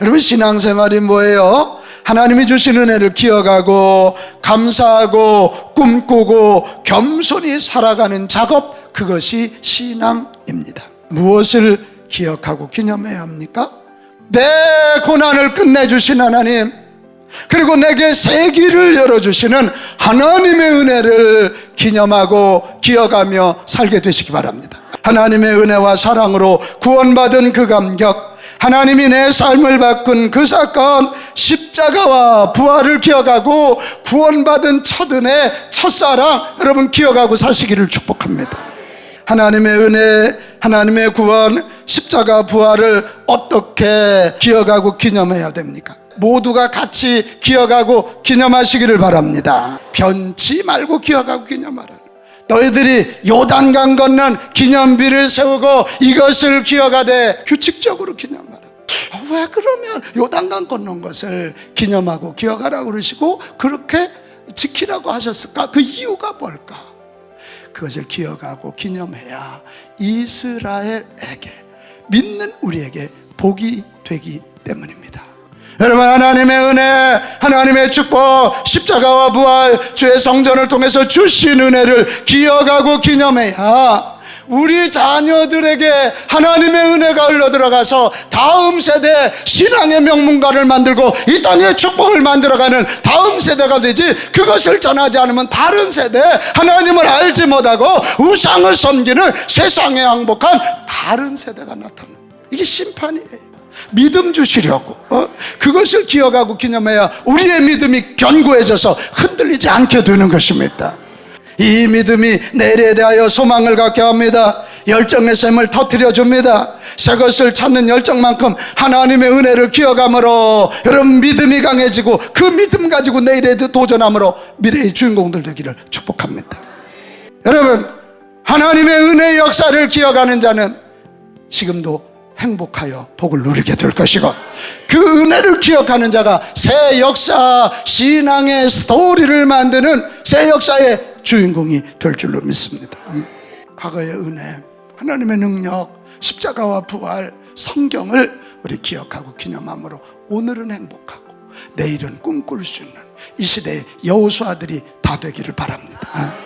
여러분 신앙생활이 뭐예요? 하나님이 주신 은혜를 기억하고 감사하고 꿈꾸고 겸손히 살아가는 작업 그것이 신앙입니다. 무엇을 기억하고 기념해야 합니까? 내 고난을 끝내주신 하나님 그리고 내게 새 길을 열어주시는 하나님의 은혜를 기념하고 기억하며 살게 되시기 바랍니다. 하나님의 은혜와 사랑으로 구원받은 그 감격, 하나님이 내 삶을 바꾼 그 사건, 십자가와 부활을 기억하고 구원받은 첫 은혜, 첫사랑, 여러분 기억하고 사시기를 축복합니다. 하나님의 은혜, 하나님의 구원, 십자가 부활을 어떻게 기억하고 기념해야 됩니까? 모두가 같이 기억하고 기념하시기를 바랍니다. 변치 말고 기억하고 기념하라. 너희들이 요단강 건넌 기념비를 세우고 이것을 기억하되 규칙적으로 기념하라. 어, 왜 그러면 요단강 건넌 것을 기념하고 기억하라고 그러시고 그렇게 지키라고 하셨을까? 그 이유가 뭘까? 그것을 기억하고 기념해야 이스라엘에게 믿는 우리에게 복이 되기 때문입니다. 여러분 하나님의 은혜, 하나님의 축복, 십자가와 부활, 주의 성전을 통해서 주신 은혜를 기억하고 기념해야 우리 자녀들에게 하나님의 은혜가 흘러 들어가서 다음 세대 신앙의 명문가를 만들고 이 땅의 축복을 만들어가는 다음 세대가 되지 그것을 전하지 않으면 다른 세대 하나님을 알지 못하고 우상을 섬기는 세상에 항복한 다른 세대가 나타나 이게 심판이에요. 믿음 주시려고 어? 그것을 기억하고 기념해야 우리의 믿음이 견고해져서 흔들리지 않게 되는 것입니다. 이 믿음이 내일에 대하여 소망을 갖게 합니다. 열정의 샘을 터뜨려 줍니다. 새 것을 찾는 열정만큼 하나님의 은혜를 기억함으로 여러분 믿음이 강해지고 그 믿음 가지고 내일에 도전함으로 미래의 주인공들 되기를 축복합니다. 여러분 하나님의 은혜의 역사를 기억하는 자는 지금도 행복하여 복을 누리게 될 것이고 그 은혜를 기억하는 자가 새 역사 신앙의 스토리를 만드는 새 역사의 주인공이 될 줄로 믿습니다. 과거의 은혜, 하나님의 능력, 십자가와 부활, 성경을 우리 기억하고 기념함으로 오늘은 행복하고 내일은 꿈꿀 수 있는 이 시대의 여호수아들이 다 되기를 바랍니다.